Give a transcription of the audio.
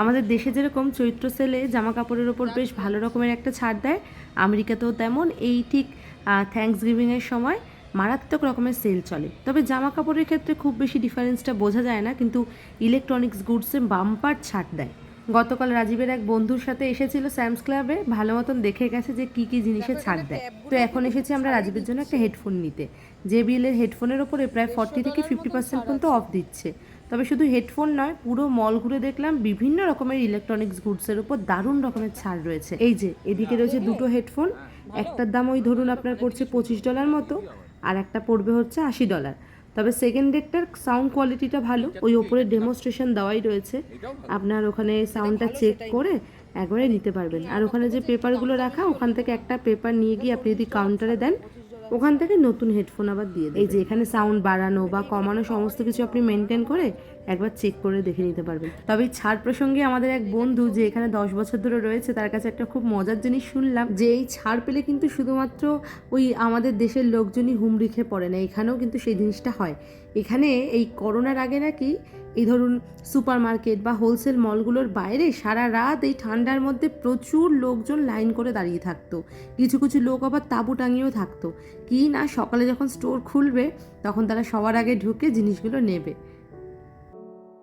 আমাদের দেশে যেরকম চৈত্র সেলে জামা কাপড়ের ওপর বেশ ভালো রকমের একটা ছাড় দেয়, আমেরিকাতেও তেমন। এই ঠিক থ্যাংকস গিভিংয়ের সময় মারাত্মক রকমের সেল চলে। তবে জামা কাপড়ের ক্ষেত্রে খুব বেশি ডিফারেন্সটা বোঝা যায় না, কিন্তু ইলেকট্রনিক্স গুডসে বাম্পার ছাড় দেয়। গতকাল রাজীবের এক বন্ধুর সাথে এসেছিল স্যামস ক্লাবে ভালো মতন দেখে গেছে যে কি কি জিনিসে ছাড় দেয়। তো এখন এসেছি আমরা রাজীবের জন্য একটা হেডফোন নিতে। যে বিলের হেডফোনের ওপরে প্রায় ফর্টি থেকে ফিফটি পার্সেন্ট পর্যন্ত অফ দিচ্ছে। তবে শুধু হেডফোন নয়, পুরো মল ঘুরে দেখলাম বিভিন্ন রকমের ইলেকট্রনিক্স গুডসের উপর দারুণ রকমের ছাড় রয়েছে। এই যে, এদিকে রয়েছে দুটো হেডফোন একটার দাম ওই ধরুন আপনার পড়ছে পঁচিশ ডলার মতো, আর একটা পড়বে হচ্ছে আশি ডলার তবে সেকেন্ড ডেকটার সাউন্ড কোয়ালিটিটা ভালো। ওই ওপরে ডেমনস্ট্রেশন দেওয়াই রয়েছে। আপনার ওখানে সাউন্ডটা চেক করে একবারে নিতে পারবেন। আর ওখানে যে পেপারগুলো রাখা ওখান থেকে একটা পেপার নিয়ে গিয়ে আপনি যদি কাউন্টারে দেন ওখান থেকে নতুন হেডফোন আবার দিয়ে এই যে এখানে সাউন্ড বাড়ানো বা কমানো সমস্ত কিছু আপনি মেনটেন করে একবার চেক করে দেখে নিতে পারবেন। তবে ছাড় প্রসঙ্গে আমাদের এক বন্ধু যে এখানে দশ বছর ধরে রয়েছে, তার কাছে একটা খুব মজার জিনিস শুনলাম যে এই ছাড় পেলে কিন্তু শুধুমাত্র ওই আমাদের দেশের লোকজনই হুমড়ি খেয়ে পড়ে না, এখানেও কিন্তু সেই জিনিসটা হয়। এখানে এই করোনার আগে নাকি এই ধরুন সুপার মার্কেট বা হোলসেল মলগুলোর বাইরে সারা রাত এই ঠান্ডার মধ্যে প্রচুর লোকজন লাইন করে দাঁড়িয়ে থাকতো। কিছু কিছু লোক আবার তাঁবু টাঙিয়েও থাকতো। কি না সকালে যখন স্টোর খুলবে, তখন তারা সবার আগে ঢুকে জিনিসগুলো নেবে।